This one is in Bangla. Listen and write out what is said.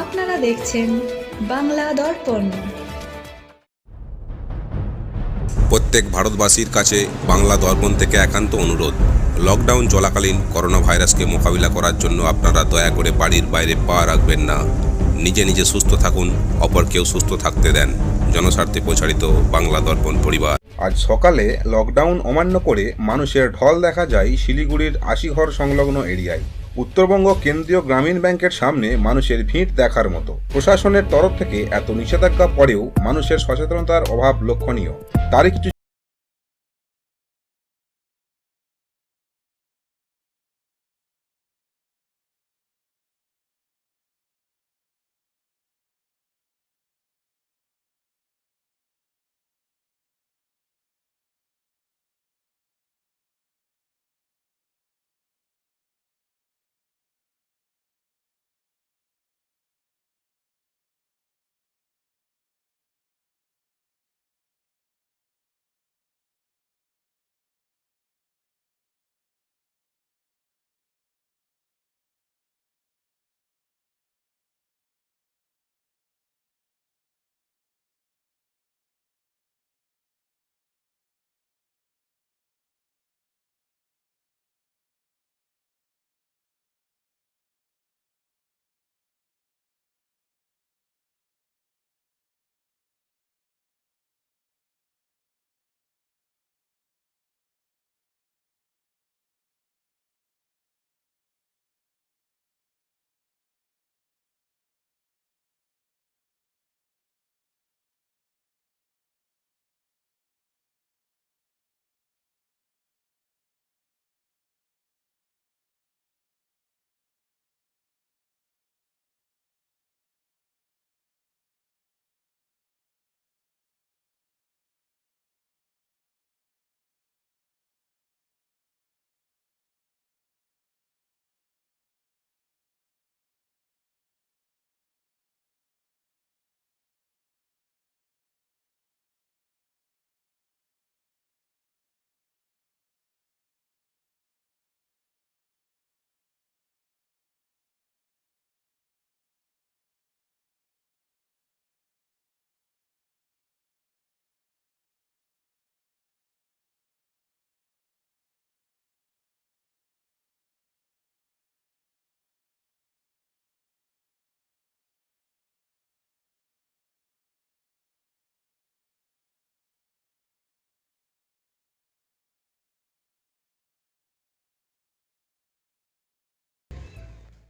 আপনারা দেখছেন বাংলা দর্পণ প্রত্যেক ভারতবাসীর কাছে বাংলা দর্পণ থেকে একান্ত অনুরোধ লকডাউন চলাকালীন করোনা ভাইরাসকে মোকাবিলা করার জন্য আপনারা দয়া করে বাড়ির বাইরে পা রাখবেন না। নিজে নিজে সুস্থ থাকুন অপরকেও সুস্থ থাকতে দেন। জনস্বার্থে প্রচারিত বাংলা দর্পণ পরিবার। আজ সকালে লকডাউন অমান্য করে মানুষের ঢল দেখা যায় শিলিগুড়ির আশিঘর সংলগ্ন এরিয়ায়। উত্তরবঙ্গ কেন্দ্রীয় গ্রামীণ ব্যাংকের সামনে মানুষের ভিড় দেখার মতো। প্রশাসনের তরফ থেকে এত নিষেধাজ্ঞা পরেও মানুষের সচেতনতার অভাব লক্ষণীয়। তারই কিছু